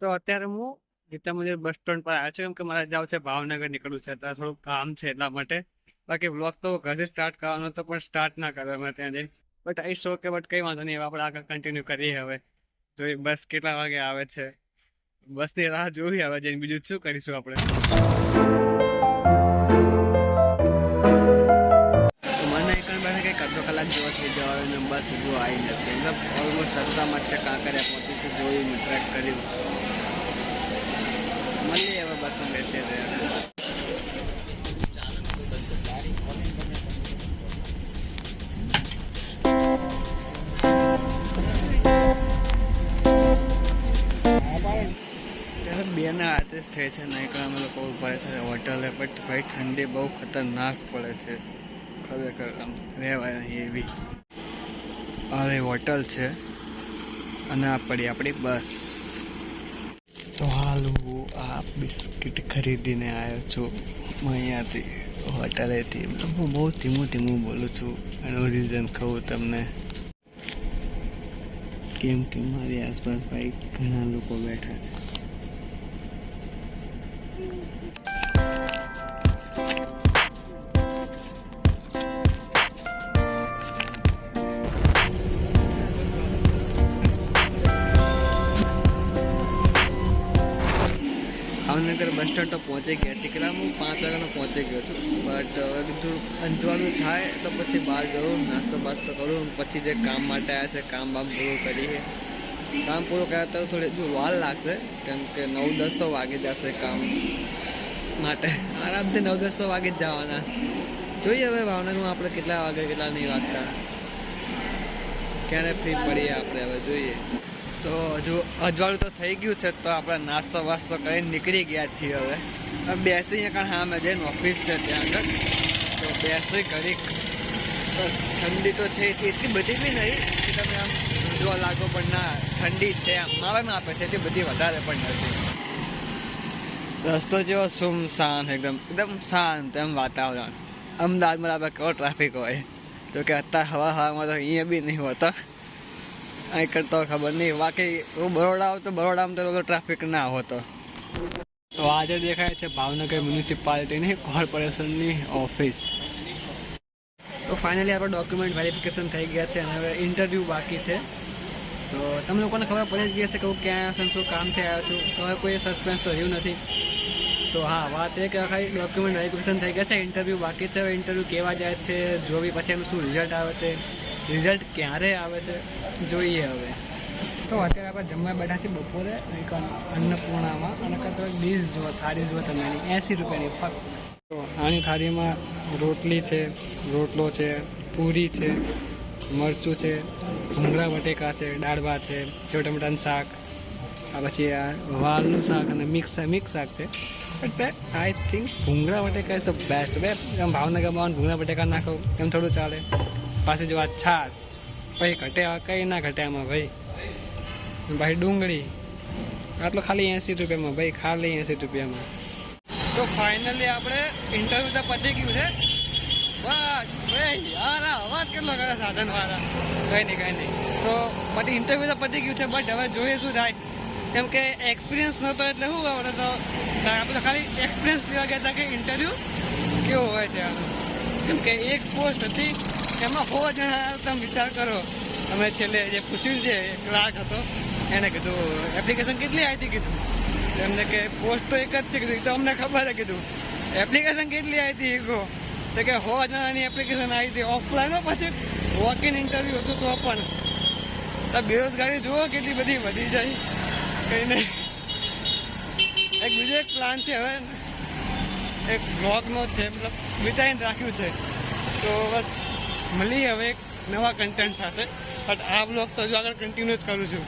તો અત્યારે હું ગીતા મંદિર બસ સ્ટેન્ડ પર આવ્યો છું. કેમ કે મારે જવું છે, ભાવનગર નીકળવું છે, અત્યારે થોડું કામ છે એટલા માટે. બાકી બ્લોગ તો ઘરથી સ્ટાર્ટ કરવાનો હતો, પણ સ્ટાર્ટ ના કર્યો મેં ત્યાં જઈને. બટ આઈ શો કે બટ કંઈ વાંધો નહીં, હવે આપણે આગળ કન્ટિન્યુ કરીએ હવે. જોઈએ બસ કેટલા વાગે આવે છે? બસની રાહ જોવી હવે જઈને. બીજું શું કરીશું આપણે? તો અડધો કલાક જેવો થઈ જવાનો બસ હજુ આવી નથી. મતલબ છે, કાંકરિયા પહોંચી છે, જોયું ટ્રેક કર્યું. મળીએ હવે બસમાં બેસીએ ત્યારે ત્યારે બે આદેશ થાય છે ને એકલા અમે લોકો ઊભા છે, હોટલે બટ ભાઈ ઠંડી બહુ ખતરનાક પડે છે. ખરેખર આમ રહેવાય નહીં એવી. અરે હોટલ છે, અને આ પડી આપણી બસ. તો હાલ હું આ બિસ્કિટ ખરીદીને આવ્યો છું. અહીંયાથી હોટલેથી હું બહુ ધીમું ધીમું બોલું છું. એનું રીઝન કહું તમને. કેમ કે મારી આસપાસ ભાઈ ઘણા લોકો બેઠા છે. ભાવનગર બસ સ્ટેન્ડ તો પહોંચી ગયા છે કેટલા? હું પાંચ વાગ્યાનો પહોંચી ગયો છું. બટ કીધું અંજવાળું થાય તો પછી બહાર જવું, નાસ્તો બાસ્તો કરું, પછી જે કામ માટે આવ્યા છે, કામ બામ પૂરું કરીએ. કામ પૂરું કર્યા તો થોડી વાર લાગશે, કેમ કે નવ દસ તો વાગી જશે કામ માટે. આરામથી નવ દસ તો વાગી જ જવાના. જોઈએ હવે ભાવનગરમાં આપણે કેટલા વાગે કેટલા નહીં વાગતા ક્યારે ફ્રી પડીએ આપણે હવે, જોઈએ. તો હજુ અજવાળું તો થઈ ગયું છે, તો આપણે નાસ્તો વાસ્તો કરીને નીકળી ગયા છીએ હવે. હવે બેસી કારણ હા મેં જઈને ઓફિસ છે ત્યાં આગળ. તો બેસી કરી બસ, ઠંડી તો છે એટલી બધી બી નહીં કે તમે આમ જોવા લાગો પણ ના, ઠંડી છે આમ મારામાં આપે છે, એટલી બધી વધારે પણ નથી. રસ્તો જેવો સુમસાન એકદમ એકદમ શાંત એમ વાતાવરણ. અમદાવાદમાં આપણે કેવો ટ્રાફિક હોય. તો કે અત્યારે હવા હવામાં તો અહીંયા બી નહીં હોતો. અહીં કરતો ખબર નહીં. બાકી હું બરોડા આવતો, બરોડામાં તો ટ્રાફિક ના હોતો. તો આજે દેખાય છે ભાવનગર મ્યુનિસિપાલિટીની કોર્પોરેશનની ઓફિસ તો ફાઇનલી આપણે ડોક્યુમેન્ટ વેરિફિકેશન થઈ ગયા છે અને હવે ઇન્ટરવ્યૂ બાકી છે. તો તમને લોકોને ખબર પડી જ ગઈ છે કે હું ક્યાં આવ્યો છું, શું કામથી આવ્યો છું. તો હવે કોઈ સસ્પેન્સ તો રહ્યું નથી. તો હા, વાત એ કે ખાલી ડોક્યુમેન્ટ વેરિફિકેશન થઈ ગયા છે ઇન્ટરવ્યૂ બાકી છે. હવે ઇન્ટરવ્યૂ કેવા જાય છે, જોવી પછી એનું શું રિઝલ્ટ આવે છે. રિઝલ્ટ ક્યારે આવે છે, જોઈએ હવે. તો અત્યારે આપણે જમવા બેઠા છીએ બપોરે અન્નપૂર્ણામાં. અને કરતો ડીશ જુઓ થાળી જુઓ તમે એની. એંસી રૂપિયાની ફક્ત. આની થાળીમાં રોટલી છે, રોટલો છે, પૂરી છે, મરચું છે ભૂંગળા બટેકા છે, દાળ ભાત છે સેવ ટમેટાનું શાક, આ પછી આ વાલનું શાક અને મિક્સ મિક્સ શાક છે. બટ આઈ થિંક ભૂંગળા બટેકા ઇઝ ધ બેસ્ટ બે આમ ભાવનગરમાં ભૂંગળા બટેકા નાખો, એમ થોડું ચાલે. પાછી જો આ છાશ પછી ઘટે કઈ ના ઘટે આમાં ભાઈ? ભાઈ ડુંગળી, આટલો ખાલી એંસી રૂપિયામાં, ભાઈ ખાલી એંસી રૂપિયામાં. તો ફાઇનલી આપણે ઇન્ટરવ્યુ તો પતી ગયું છે. અવાજ કેટલો કરે સાધન વાળા. નહીં, કંઈ નહીં. તો પછી ઇન્ટરવ્યુ તો પતી ગયું છે, બટ હવે જોઈએ શું થાય. કેમ કે એક્સપિરિયન્સ નહોતો એટલે શું આવડે તો આપણે ખાલી એક્સપિરિયન્સ લેવા ગયા કે ઇન્ટરવ્યુ કેવો હોય છે આનો. કેમ કે એક પોસ્ટ હતી એમાં બહુ જણા તમે વિચાર કરો. અમે છેલ્લે જે પૂછ્યું છે ગ્રાહક હતો, એને કીધું એપ્લિકેશન કેટલી આવી હતી કીધું. એમને કે પોસ્ટ તો એક જ છે. કીધું તો અમને ખબર કીધું. એપ્લિકેશન કેટલી આવી હતી ઈગો. તો કે સો જણાની એપ્લિકેશન આવી હતી ઓફલાઈન પછી વોક ઇન ઇન્ટરવ્યુ હતું તો પણ. તો બેરોજગારી જુઓ કેટલી બધી વધી જાય. કંઈ નહીં એક બીજો એક પ્લાન છે હવે. એક બ્લોગનો છે, મતલબ વિચારીને રાખ્યું છે. તો બસ મળીએ હવે એક નવા કન્ટેન્ટ સાથે. બટ આ બ્લોગ તો હજુ આગળ કન્ટિન્યુ જ કરું છું.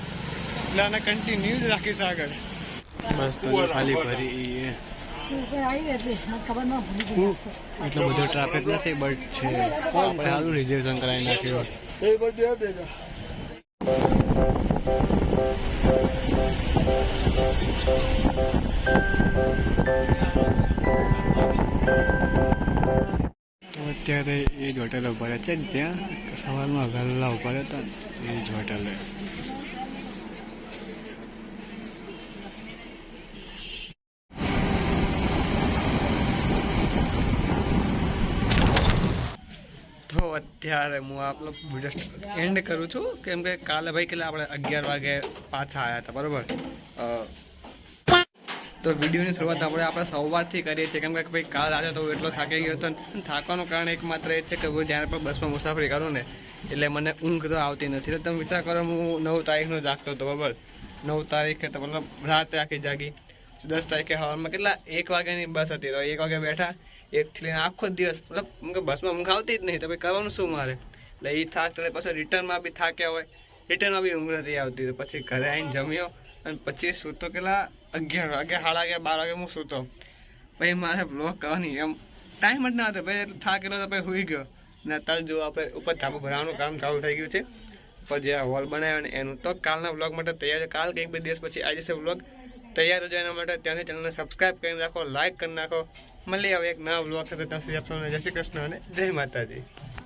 એટલે આને કન્ટિન્યુ જ રાખીશ આગળ. બસ તો ખાલી ભરી એટલો બધો ટ્રાફિક નથી બટ છે. આપણે સારું રિઝર્વેશન કરાવી નાખ્યું. તો અત્યારે એ જ હોટેલ ઊભા ઉપર છે ત્યાં? સવારમાં ગલ્લા ઉપર હતા એ જ હોટેલે તો અત્યારે હું આપણો વીડિયો એન્ડ કરું છું. કેમ કે કાલે ભાઈ કેટલા આપણે અગિયાર વાગે પાછા આવ્યા હતા, બરાબર? તો વિડીયોની શરૂઆત આપણે આપણે સવારથી કરીએ છીએ. કેમ કે ભાઈ કાલ આજે તો એટલો થાકી ગયો હતો અને થાકવાનું કારણ એકમાત્ર એ છે કે હું જ્યારે પણ બસમાં મુસાફરી કરું ને, એટલે મને ઊંઘ તો આવતી નથી. તો તમે વિચાર કરો, હું નવ તારીખનો જાગતો હતો, બરાબર? નવ તારીખે તો મતલબ રાત આખી જાગી. દસ તારીખે હવારમાં કેટલા? એક વાગ્યાની બસ હતી. તો એક વાગે બેઠા, એકથી લઈને આખો દિવસ. મતલબ બસમાં ઊંઘ આવતી જ નહીં, તો ભાઈ કરવાનું શું મારે? એટલે એ થાક ચડે પછી રિટર્નમાં બી થાક્યા હોય. રિટર્નમાં બી ઊંઘ નથી આવતી. તો પછી ઘરે આવીને જમ્યો. અને પછી સૂતો કેટલા? અગિયાર વાગે, સાડા અગિયાર, બાર વાગે હું સૂતો. પછી મારે બ્લોક કરવાની એમ ટાઈમ જ ના હતો. એટલે થાક એટલો તો પછી સુઈ ગયો. ને અત્યારે જો આપણે ઉપર ધાબુ ભરાવાનું કામ ચાલુ થઈ ગયું છે. પણ જે હોલ બનાવ્યો ને એનું. તો કાલના બ્લોગ માટે તૈયાર છે. કાલ કંઈક બે દિવસ પછી આવી જશે બ્લોગ તૈયાર રહેજો એના માટે. ત્યાંની ચેનલને સબસ્ક્રાઈબ કરી રાખો લાઇક કરી નાખો. મળી આવે એક નવા બ્લોગ સાથે. ત્યાં સુધી આપશો જય શ્રી કૃષ્ણ અને જય માતાજી.